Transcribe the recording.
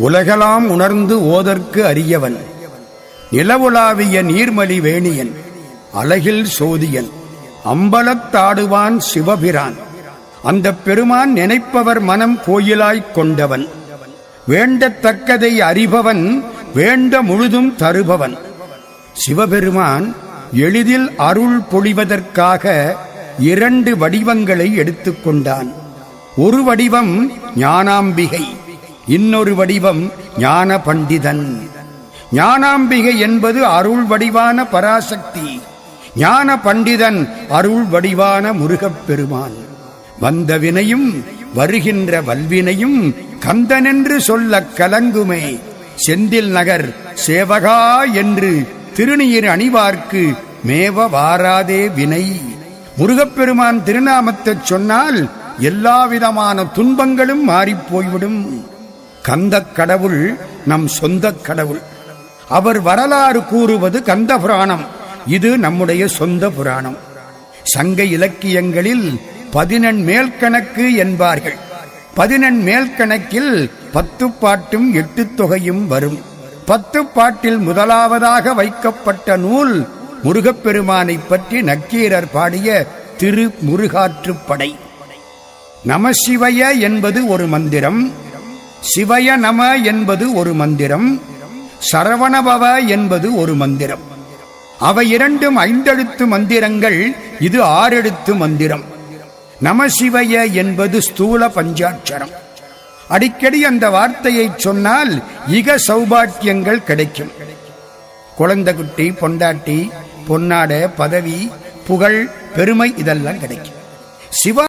உலகலாம் உணர்ந்து ஓதற்கு அரியவன். நிலவுலாவிய நீர்மலி வேணியன் அழகில் சோதியன் அம்பலத்தாடுவான் சிவபிரான். அந்த பெருமான் நினைப்பவர் மனம் கோயிலாய்க் கொண்டவன். வேண்டத்தக்கதை அறிபவன் வேண்ட முழுதும் தருபவன். சிவபெருமான் எளிதில் அருள் பொழிவதற்காக இரண்டு வடிவங்களை எடுத்துக்கொண்டான் ஒரு வடிவம் ஞானாம்பிகை இன்னொரு வடிவம் ஞான பண்டிதன். ஞானாம்பிகை என்பது அருள் வடிவான பராசக்தி. ஞான பண்டிதன் அருள் வடிவான முருகப் பெருமான். வந்த வினையும் வருகின்ற வல்வினையும் கந்தனென்று சொல்லக் கலங்குமே. செந்தில் நகர் சேவகா என்று திருநீர் அணிவார்க்கு மேவ வாராதே வினை. முருகப்பெருமான் திருநாமத்தைச் சொன்னால் எல்லாவிதமான துன்பங்களும் மாறிப் கந்த கந்தக் கடவுள் நம் சொந்தக் கடவுள். அவர் வரலாறு கூறுவது கந்த புராணம். இது நம்முடைய சொந்த புராணம். சங்க இலக்கியங்களில் பதினெண் மேல்கணக்கு என்பார்கள். பதினெண் மேல்கணக்கில் பத்து பாட்டும் எட்டு தொகையும் வரும். பத்து பாட்டில் முதலாவதாக வைக்கப்பட்ட நூல் முருகப்பெருமானைப் பற்றி நக்கீரர் பாடிய திரு முருகாற்றுப்படை நமசிவய என்பது ஒரு மந்திரம். சிவய நம என்பது ஒரு மந்திரம் சரவணபவ என்பது ஒரு மந்திரம். அவை இரண்டும் ஐந்தெழுத்து மந்திரங்கள் இது ஆறெழுத்து மந்திரம். நமசிவய என்பது ஸ்தூல பஞ்சாட்சரம். அடிக்கடி அந்த வார்த்தையை சொன்னால் இக சௌபாக்கியங்கள் கிடைக்கும். குழந்தை குட்டி பொண்டாட்டி பொன்னாட பதவி புகழ் பெருமை இதெல்லாம் கிடைக்கும். சிவா